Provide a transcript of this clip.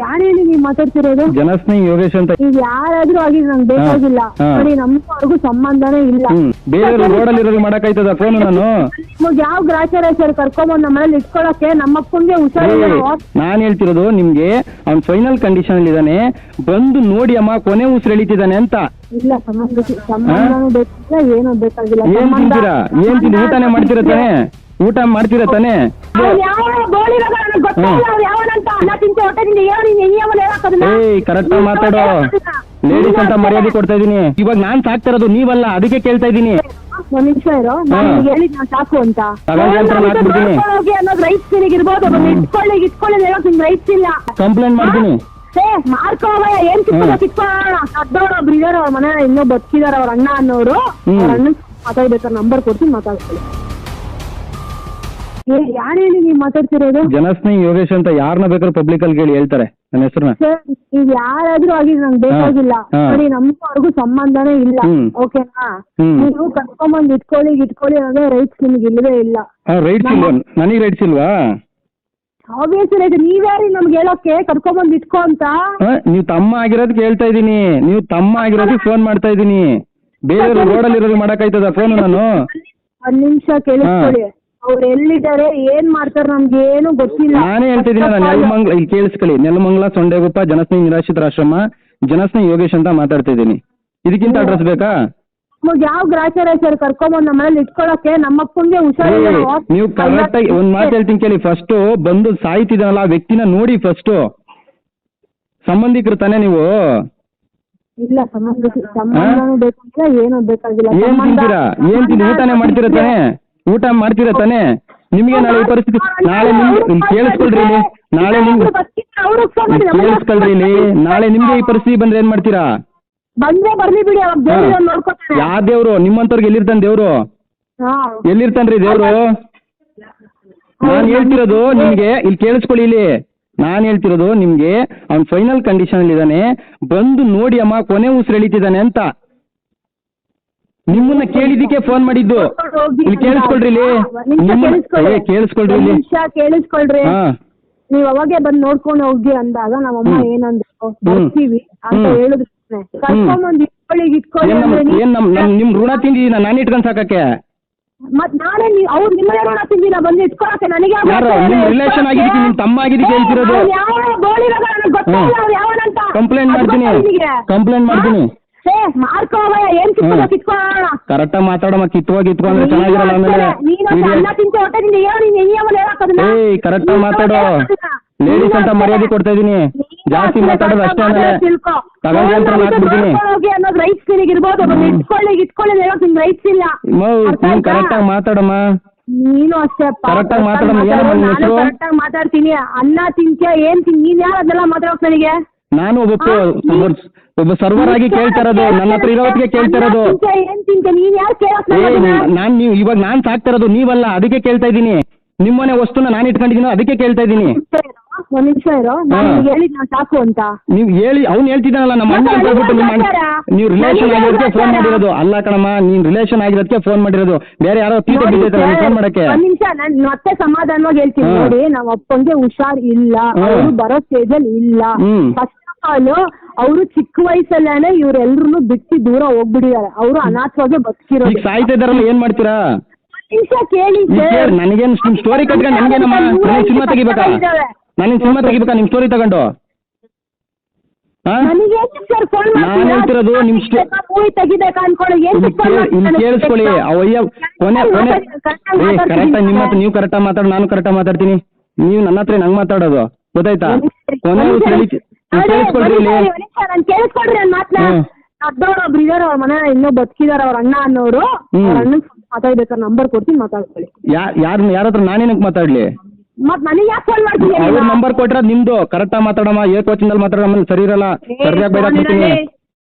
ಯಾರು ನೀವ್ ಮಾತಾಡ್ತಿರೋದು? ಜನಸ್ನೇಹಿ ಯೋಗೇಶ್ ಅಂತ ಈಗ ಯಾರಾದ್ರೂ ಆಗಿ ನಂಗೆ ಬೇಕಾಗಿಲ್ಲ. ಹಾ. ನೋಡಿ ಸಂಬಂಧನೇ ಇಲ್ಲ. ಹ್ಮ್ ಬೇರೆ ರೋಡಲ್ಲಿ ಇರೋರು ಮಾಡಕ್ಕಾಯ್ತದ ಫೋನ್ ನಾನು? ನಿಮಗ್ ಯಾವ ಗ್ರಾಚಾರ ಸರ್ ಕರ್ಕೊಂಬಂದ್ ನಮ್ಮ ಮನೇಲಿ ಇಟ್ಕೊಳಕ್ಕೆ ನಮ್ಮಪ್ಪಂಗೆ ಹುಷಾರಿಲ್ಲ. ನಾನು ಹೇಳ್ತಿರೋದು ನಿಮ್ಗೆ ಅವ್ನ್ ಫೈನಲ್ ಕಂಡೀಷನ್ ಅಲ್ಲಿ ಇದಾನೆ ಬಂದು ನೋಡಿ ಅಮ್ಮ ಕೊನೆ ಉಸಿರು ಎಳಿತಿದ್ದಾನೆ ಅಂತ. ಇಲ್ಲ ಸಂಬಂಧ ಸಂಬಂಧನೂ ಏನೋ ಏನೂ ಬೇಕಾಗಿಲ್ಲ. ಏನ್ ತಿಂತೀರಾ? ಏನ್ ತಿಂತೀರಾ? ಊಟನೇ ಮಾಡ್ತೀರ ತಾನೆ? ಊಟ ಮಾಡ್ತೀರಾ ತಾನೆ? ಏಯ್ ಕರೆಕ್ಟ್ ಮಾತಾಡೋ. ಲೇಡೀಸ್ ಅಂತ ಮರ್ಯಾದೆ ಕೊಡ್ತಾ ಇದೀನಿ. ಇವಾಗ ನಾನ್ ಸಾಕ್ತಿರೋದು ನೀವಲ್ಲ ಅದಕ್ಕೆ ಕೇಳ್ತಾ ಇದೀನಿ. ಒಂದ್ ನಿಮಿಷ ಇರೋ. ನಾನು ಹಾ. ಹೇಳಿದ್ ನಾನು ಸಾಕು ಅಂತ. ತಗೊಂಡ್ ಯಂತ್ರ ಹಾಕ್ಬಿಡ್ತೀನಿ. ಹೋಗಿ ಅನ್ನೋದು ರೈಟ್ಸ್ ನಿನಗೆ ಇರ್ಬೋದು. ಅದನ್ನ ಇಟ್ಕೊಳ್ಳಿ ಇಟ್ಕೊಳ್ಳಿ ಅಂತ ಹೇಳಕ್ ನಿಮ್ಗೆ ರೈಟ್ಸ್ ಇಲ್ಲ. ಕಂಪ್ಲೇಂಟ್ ಮಾಡ್ತೀನಿ. ಏ ಮಾರ್ಕೋವಯ್ಯ ಏನ್ ಚಿಕ್ಕ ಕಿತ್ಕೊಳ್ಳೋಣ ಅದ್ದವ್ರು ಒಬ್ರು ಇದಾರೆ ಅವ್ರ ಮನೆ ಇನ್ನೂ ಬದುಕಿದಾರೆ ಅವ್ರ ಅಣ್ಣ ಅನ್ನೋರು. ಹ್ಮ್. ಅವ್ರ ಅಣ್ಣ ಮಾತಾಡ್ಬೇಕಾದ್ರೆ ನಂಬರ್ ಕೊಡ್ತೀನಿ ಮಾತಾಡ್ಕೊಳ್ಳಿ. ಏ ಯಾರು ಹೇಳಿ ನೀವು ಮಾತಾಡ್ತಿರೋದು? ಜನಸ್ನೇಹಿ ಯೋಗೇಶ್ ಅಂತ ಯಾರನ್ನ ಬೇಕಾದ್ರೂ ಪಬ್ಲಿಕ್ ಅಲ್ಲಿ ಕೇಳಿ ಹೇಳ್ತಾರೆ. ನನ್ನ ಹೆಸರನ್ನ. ಸರ್ ಈಗ ಯಾರಾದ್ರೂ ಆಗಿ ನಂಗೆ ಬೇಕಾಗಿಲ್ಲ. ಹಾ. ನೋಡಿ ನಮ್ಗೂ ಅವ್ರಿಗೂ ಸಂಬಂಧನೇ ಇಲ್ಲ. ಹ್ಮ್. ಓಕೆನಾ? ಹ್ಮ್. ನೀವು ಕರ್ಕೊಂಬಂದ್ ಇಟ್ಕೊಳ್ಳಿ ಇಟ್ಕೊಳ್ಳಿ ಅನ್ನೋದೇ ರೈಟ್ಸ್ ನಿಮ್ಗೆ ಇಲ್ಲವೇ ಇಲ್ಲ. ರೈಟ್ಸ್ ಇಲ್ವಾ? ನನಗೆ ರೈಟ್ಸ್ ಇಲ್ವಾ? ಆಬ್ವಿಯಸ್ ರೈಟ್ ನೀವ್ಯಾರಿ ನಮ್ಗೆ ಹೇಳೋಕೆ ಕರ್ಕೊಂಬಂದ್ ಇಟ್ಕೊ ಅಂತ? ನೀವು ತಮ್ಮ ಆಗಿರೋದಕ್ಕೆ ಹೇಳ್ತಾ ಇದ್ದೀನಿ. ನೀವು ತಮ್ಮ ಆಗಿರೋದಕ್ಕೆ ಫೋನ್ ಮಾಡ್ತಾ ಇದ್ದೀನಿ. ಬೇರೆ ರೋಡಲ್ಲಿ ಇರೋದು ಮಾಡಕ್ಕಾಯ್ತದ ಫೋನ್ ನಾನು ಒಂದ್ ನಿಮಿಷ ಕೇಳಿಸ್ಕೊಳ್ಳಿ. ಅವ್ರು ಎಲ್ಲಿದ್ದಾರೆ ಏನ್ ಮಾಡ್ತಾರೆ ನಮ್ಗೆ ಏನು ಗೊತ್ತಿಲ್ಲ. ನಾನೇ ಹೇಳ್ತಿದ್ದೀನಿ ನಾನು ನೆಲಮಂಗ್ಲ ಇಲ್ಲಿ ಕೇಳಿಸ್ಕೊಳ್ಳಿ. ನೆಲಮಂಗ್ಲ ಸೊಂಡೆಗುಪ್ಪ ಜನಸ್ನೇಹಿ ನಿರಾಶ್ರಿತರ ಆಶ್ರಮ ಜನಸ್ನೇಹಿ ಯೋಗೇಶ್ ಅಂತ ಮಾತಾಡ್ತಾ ಇದ್ದೀನಿ ಇದಕ್ಕಿಂತ ಅಡ್ರೆಸ್ ಬೇಕಾ? ನಮಗ್ ಯಾವ ಗ್ರಾಚಾರ ಸರ್ ಕರ್ಕೊಂಬಂದ್ ನಮ್ಮ ಮನೇಲಿ ಇಟ್ಕೊಳಕ್ಕೆ ನಮ್ಮಪ್ಪಂಗೆ ಹುಷಾರಿಲ್ಲ. ನೀವು ಕರೆಕ್ಟ್ ಆಗಿ ಒಂದ್ ಮಾತು ಹೇಳ್ತೀನಿ ಕೇಳಿ. ಫಸ್ಟ್ ಬಂದು ಸಾಯ್ತಿದ್ದಾನಲ್ಲ ಆ ವ್ಯಕ್ತಿನ ನೋಡಿ ಫಸ್ಟ್ ಸಂಬಂಧಿಕರು ತಾನೇ ನೀವು? ಇಲ್ಲ ಸಂಬಂಧ ಸಂಬಂಧನೂ ಬೇಕಂತ ಏನೂ ಬೇಕಾಗಿಲ್ಲ. ಏನ್ ತಿಂತೀರಾ? ಏನ್ ತಿಂತೀರಾ? ಊಟನೇ ಮಾಡ್ತೀರಾ ತಾನೇ? ಊಟ ಮಾಡ್ತೀರಾ ತಾನೇ? ನಿಮಗೆ ನಾಳೆ ಈ ಪರಿಸ್ಥಿತಿ ನಾಳೆ ನಿಮ್ಗೆ ಇಲ್ಲಿ ಕೇಳಿಸ್ಕೊಳ್ರಿ ಇಲ್ಲಿ. ನಾಳೆ ನಿಮ್ಗೆ ಕೇಳಿಸ್ಕೊಳ್ರಿ ಇಲ್ಲಿ. ನಾಳೆ ನಿಮ್ಗೆ ಈ ಪರಿಸ್ಥಿತಿ ಬಂದ್ರೆ ಏನ್ ಮಾಡ್ತೀರಾ? ಬಂದ್ರೆ ಬರ್ಲಿ ಬಿಡಿ ಅವಾಗ ದೇವ್ರು ನೋಡ್ಕೊತಾರೆ. ಯಾವ ದೇವ್ರು? ನಿಮ್ಮಂತವ್ರಿಗೆ ಎಲ್ಲಿರ್ತಾನೆ ದೇವ್ರು? ಹಾ. ಎಲ್ಲಿರ್ತಾನ್ರಿ ದೇವ್ರು? ನಾನ್ ಹೇಳ್ತಿರೋದು ನಿಮ್ಗೆ ಇಲ್ಲಿ ಕೇಳಿಸ್ಕೊಳ್ಳಿ ಇಲ್ಲಿ. ನಾನ್ ಹೇಳ್ತಿರೋದು ನಿಮ್ಗೆ ಅವ್ನ್ ಫೈನಲ್ ಕಂಡೀಷನ್ ಅಲ್ಲಿ ಇದಾನೆ ಬಂದು ನೋಡಿ ಅಮ್ಮ ಕೊನೆ ಉಸಿರು ಎಳಿತಿದ್ದಾನೆ ಅಂತ. ನಿಮ್ಮನ್ನ ಕೇಳಿದಕ್ಕೆ ಫೋನ್ ಮಾಡಿದ್ದು. ಇಲ್ಲಿ ಕೇಳಿಸ್ಕೊಳ್ರಿ ಇಲ್ಲಿ. ಏ ಕೇಳಿಸ್ಕೊಳ್ರಿ. ಇಲ್ಲಿ. ನಿಮಿಷ ಕೇಳಿಸ್ಕೊಳ್ರಿ. ಹಾ. ನೀವ್ ಅವಾಗೆ ಬಂದ್ ನೋಡ್ಕೊಂಡು ಹೋಗಿ ಅಂದಾಗ ನಮ್ಮಮ್ಮ ಅಮ್ಮ ಏನಂದ್ರು ಬರ್ತೀವಿ ಅಂತ. ಹೇಳಿದ್ರು. ಕರ್ಕೊಂಬಂದ್ ಇಟ್ಕೊಳ್ಳಿ ಇಟ್ಕೊಳ್ಳಿ ಏನ್ ನಮ್ ಏನ್ ನಮ್ ನಮ್ ನಿಮ್ ಋಣ ತಿಂದಿದ್ದೀನ? ನಾನು ಇಟ್ಕೊಂಡ್ ಸಾಕಕ್ಕೆ. ಮತ್ ನಾಳೆ ನೀವ್ ಅವ್ರು ನಿಮ್ಮ ಋಣ ತಿಂದಿಲ್ಲ. ಬಂದು ಇಟ್ಕೊಳಕ್ಕೆ ನನಗೆ ಯಾರು? ನಿಮ್ ಆಗಿದ್ದಕ್ಕೆ ನಿಮ್ ತಮ್ಮ ಆಗಿದ್ದಕ್ಕೆ ಹೇಳ್ತಿರೋದು. ಯಾವ ಗೋಳಿರೋದು? ನನಗೆ ಗೊತ್ತಿಲ್ಲ. ಯಾವನಂತ. ಕಂಪ್ಲೇಂಟ್ ಮಾಡ್ತೀನಿ. ಕಂಪ್ಲೇಂಟ್ ಮಾಡ್ತೀನಿ. ಏ ಮಾರ್ಕೋವಯ್ಯ ಏನ್ ಕಿತ್ಕೊಳ್ಳೋ. ಕರೆಕ್ಟ್ ಮಾತಾಡಮ್ಮ ಕಿತ್ವಾಗಿ ಕಿತ್ಕೊಂಡ್ರೆ ಚೆನ್ನಾಗಿರಲ್ಲ ಆಮೇಲೆ ನೀನು ಅನ್ನ ತಿಂತೆ ಹೊಟ್ಟೆ ತಿಂತೆ ಏನೋ ನೀನು ಹೆಂಗೆ ಆಮೇಲೆ ಹೇಳಕ್ಕದನ್ನ? ಏಯ್ ಕರೆಕ್ಟಾಗಿ ಮಾತಾಡೋ ಲೇಡೀಸ್ ಅಂತ ಮರ್ಯಾದೆ ಕೊಡ್ತಾ ಇದೀನಿ ಜಾಸ್ತಿ ಮಾತಾಡೋದು ಅಷ್ಟೇ ಆಮೇಲೆ ತಿಳ್ಕೊ. ತಗೊಂಡ್ ಯಂತ್ರ ಹಾಕ್ಬಿಡ್ತೀನಿ ಹೋಗಿ ಅನ್ನೋದು ರೈಟ್ಸ್ ನಿನಗೆ ಇರ್ಬೋದು ಅದನ್ನ ಇಟ್ಕೊಳ್ಳಿ ರೈಟ್ಸ್ ಇಲ್ಲ ನೀನು ಕರೆಕ್ಟ್? ಕರೆಕ್ಟಾಗಿ ಮಾತಾಡಮ್ಮ ನೀನು ಅಷ್ಟೇ ಕರೆಕ್ಟ್ ಆಗಿ ಮಾತಾಡಮ್ಮ, ಹೆಸ್ರು? ಮಾತಾಡ್ತೀನಿ ಅನ್ನ ತಿಂತ್ಯ ಏನ್ ತಿನ್ ನೀನ್ ಯಾರು ಅದೆಲ್ಲ ಮಾತಾಡೋಕ್ ನನಗೆ ನಾನು ಒಬ್ಬ ಪ- ಒಬ್ಬ ಸರ್ವರ್ ಆಗಿ ಕೇಳ್ತಾ ಇರೋದು ನನ್ನ ಹತ್ರ ಇರೋದಕ್ಕೆ ಕೇಳ್ತಾ ಇರೋದು. ಅನ್ನ ತಿಂತ್ಯ, ಏನ್ ತಿಂತ್ಯ ನೀನ್ ಯಾರು ಏ ನನಗೆ? ನಾನ್ ನೀವು ಇವಾಗ ನಾನ್ ಸಾಕ್ತಾ ಇರೋದು ನೀವಲ್ಲ ಅದಕ್ಕೆ ಕೇಳ್ತಾ ಇದ್ದೀನಿ. ನಿಮ್ಮನೆ ವಸ್ತುನ ನಾನು ಇಟ್ಕೊಂಡಿದ್ದೀನಿ ಅದಕ್ಕೆ ಕೇಳ್ತಾ ಇದ್ದೀನಿ. ಒಂದ್ ನಿಮಿಷ ಇರೋ ನಾನು ಹಾ. ಹೇಳಿದ್ ನಾನು ಸಾಕು ಅಂತ. ನೀವು ಹೇಳಿ ಅವ್ನು ಹೇಳ್ತಿದ್ದಾನಲ್ಲ ನಮ್ಮ ಅಣ್ಣ ಅಂತ ಹೇಳ್ಬಿಟ್ಟು ನಿಮ್ಮ ಅಣ್ಣ ನೀವು ರಿಲೇಷನ್ ಆಗಿರೋದಕ್ಕೆ ಫೋನ್ ಮಾಡಿರೋದು. ಅಲ್ಲ ಕಣಮ್ಮ ನೀನ್ ರಿಲೇಷನ್ ಆಗಿರೋದಕ್ಕೆ ಫೋನ್ ಮಾಡಿರೋದು. ಬೇರೆ ಯಾರೋ ತೀಟ ನೋಡಿ ಸರ್, ಫೋನ್ ಮಾಡಕ್ಕೆ. ಒಂದ್ ನಿಮಿಷ ನಾನು ಮತ್ತೆ ಸಮಾಧಾನವಾಗಿ ಹೇಳ್ತೀನಿ. ಹಾ. ನೋಡಿ ನಮ್ಮ ಅಪ್ಪಂಗೆ ಹುಷಾರ್ ಇಲ್ಲ. ಹಾ. ಅವರು ಬರೋ ಸ್ಟೇಜಲ್ಲಿ ಇಲ್ಲ. ಹ್ಮ್. ಫಸ್ಟ್ ಆಲ್ ಅವರು ಚಿಕ್ಕ ವಯಸ್ಸಲ್ಲೇನೆ ಇವ್ರೆಲ್ರು ಬಿಟ್ಟು ದೂರ ಹೋಗ್ಬಿಟ್ಟಿದ್ದಾರೆ ಅವರು. ಅನಾಥವಾಗಿ ಈಗ ಬದುಕಿರೋದು ಸಾಯ್ತಾ ಇದಾರಲ್ಲ ಏನ್ ಮಾಡ್ತೀರಾ? ನಿಮಿಷ ಕೇಳಿ ಈಗ ಸರ್. ಕೇಳ್ ನನಗೇನು ನಿಮ್ ಸ್ಟೋರಿ ಕಟ್ಕೊಂಡು ನನಗೇನಮ್ಮ? ನನಗೆ ಸಿನಿಮಾ ತೆಗಿಬೇಕಾ. ನನಗೆ ಸಿನಿಮಾ ತೆಗಿಬೇಕಾ? ನಿಮ್ ಸ್ಟೋರಿ ತಗೊಂಡು? ಹಾ? ನನಗೆ ಸರ್ ಫೋನ್ ನಾನ್ ಹೇಳ್ತಿರೋದು ನಿಮ್ ಸ್ಟೋ- ಮೂವಿ ತೆಗಿಬೇಕಾ ಅನ್ಕೊಳ್ಳಿ. ಏನ್ ಇಲ್ಲಿ ಕೇಳ್- ಇಲ್ಲಿ ಕೇಳಿಸ್ಕೊಳ್ಳಿ. ಅವಯ್ಯ ಕೊನೆ ಕೊನೆ. ಕರೆಕ್ಟ್ ನಿಮ್ಮ ಹತ್ರ ನೀವು ಕರೆಕ್ಟಾಗಿ ಮಾತಾಡು ನಾನು ಕರೆಕ್ಟಾಗಿ ಮಾತಾಡ್ತೀನಿ. ನೀವು ನನ್ನ ಹತ್ರ ನಂಗೆ ಮಾತಾಡೋದು. ಗೊತ್ತಾಯ್ತಾ? ಕೊನೆ ಉಸಿರು ಕೇಳಿಸ್ಕೊಳ್ರಿ ನನ್ನ ಮಾತನ್ನ. ಅದ್ದವ್ರು ಒಬ್ರು ಇದಾರೆ ಅವ್ರ ಮನೆ ಇನ್ನೂ ಬದುಕಿದಾರೆ ಅವ್ರ ಅಣ್ಣ ಅನ್ನೋರು. ಅಣ್ಣನ್ ಮಾತಾಡ್ಬೇಕಾದ್ರೆ ನಂಬರ್ ಕೊಡ್ತೀನಿ ಮಾತಾಡ್ಕೊಳ್ಳಿ. ಯಾರ್ ಯಾರು ಯಾರ ಹತ್ರ ನಾನೇನಕ್ಕೆ ಮಾತಾಡ್ಲಿ? ಮತ್ ನನಗೆ ಯಾಕೆ ಫೋನ್ ಮಾಡ್ತೀನಿ ಅವ್ರ ನಂಬರ್ ಕೊಟ್ರೆ ನಿಮ್ದು. ಕರೆಕ್ಟಾಗಿ ಮಾತಾಡಮ್ಮ ಏಕವಚನದಲ್ಲಿ ಮಾತಾಡಮ್ಮ ಸರಿ ಇರಲ್ಲ. ಸರಿಯಾಗಿ ಬೈದಾಕ್ಬಿಡ್ತೀನಿ